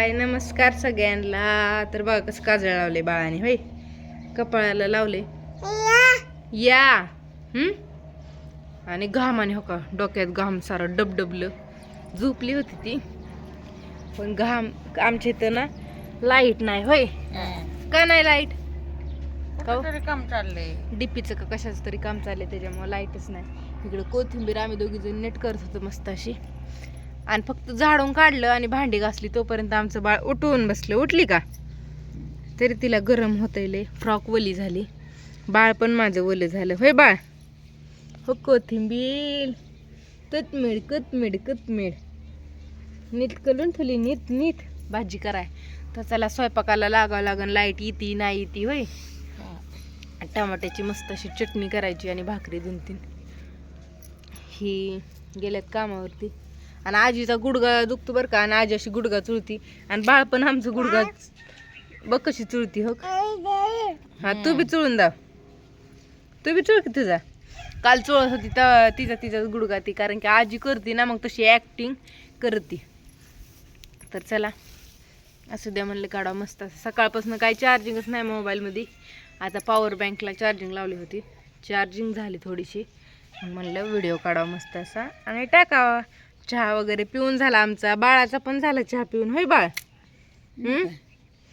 हाय नमस्कार सगळ्यांना. तर बघा कसं काजळ लावले बाळाने होय? कपाळाला लावले या. हम्म? आणि घामाने हो का डोक्यात घाम सारं डबडबलं. झोपली होती ती. पण घाम आमच्या इथं ना लाइट नाही होय? का नाही लाइट काम चाललंय. डीपीचं का कशाचं तरी काम चाललंय त्याच्यामुळे लाईटच नाही. इकडं कोथिंबीर आम्ही दोघी जण नेट करत होतो मस्त अशी. आणि फक्त झाडून काढलं आणि भांडी घासली तोपर्यंत आमचं बाळ उठवून बसलं. उठली का? तरी तिला गरम होतंय फ्रॉक वली झाली. बाळ पण माझं वलं झालं. होय बाळ? हो कोथिंबीर. कतमिड कतमिड कतमिड नीट करून ठेवली. नीट नीट. भाजी कराय. तर चला स्वयंपाकाला लागावं लागन. लाइट येते नाही येते होय? टमाट्याची मस्त अशी चटणी करायची आणि भाकरी दोन तीन ही गेल्यात कामावरती. आणि आजीचा गुडगा दुखतो बरं का आणि आजी अशी गुडगा चुळती. आणि बाळ पण आमचं गुडगा बघ कशी चुळती हो हा तू बी चुळून दाव. तू बी चुळ की तुझा? काल चुळत होती तर तिचा तिचा गुडगा ती कारण की आजी करते ना मग तशी ॲक्टिंग करते. तर चला असू द्या म्हणलं काढा मस्त. असं सकाळपासून काही चार्जिंगच नाही मोबाईलमध्ये आता पॉवर बँकला चार्जिंग लावली होती. चार्जिंग झाली थोडीशी. म्हणलं व्हिडिओ काढावा मस्त असा. आणि टाकावा. चहा वगैरे पिऊन झाला आमचा. बाळाचा पण झाला चहा पिऊन. होय बाळ? हम्म?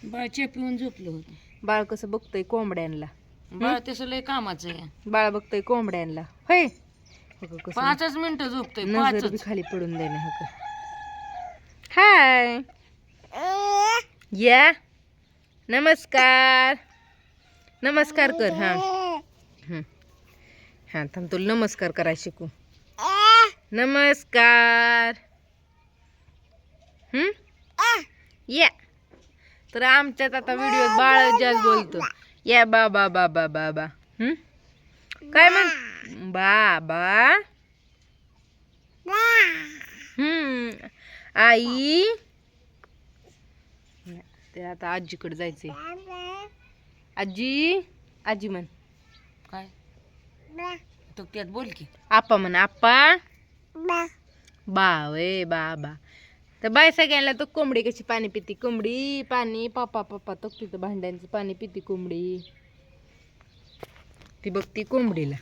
बाळचे पिऊन झोपलं होतं. बाळ कसं बघतंय कोंबड्यांना बाळ तसं लय कामाचं आहे. बाळ बघतंय कोंबड्यांना होय? हो का कसं? पाचच मिनिटं झोपतोय नजर बी पाचच. खाली पडून देणे हो का हाय. या. नमस्कार. नमस्कार कर हा. हं. हा थांब तुला नमस्कार करायला शिकू. नमस्कार. हं? या. तर आमच्यात आता व्हिडिओ बाळ जास्त बोलतो. या बाबा बाबा बाबा हं? काय म्हण बाबा हम्म आई. ते आता आजीकडे जायचंय. आजी आजी म्हण. काय? तो त्यात बोल की. आप्पा म्हण आप्पा बावे बाबा तर बाय सगळ्यांना तो कोंबडी कशी पाणी पिती? कोंबडी पाणी. पापा पापा तो तिथं भांड्यांचं पाणी पिती कोंबडी. ती बघती कोंबडीला.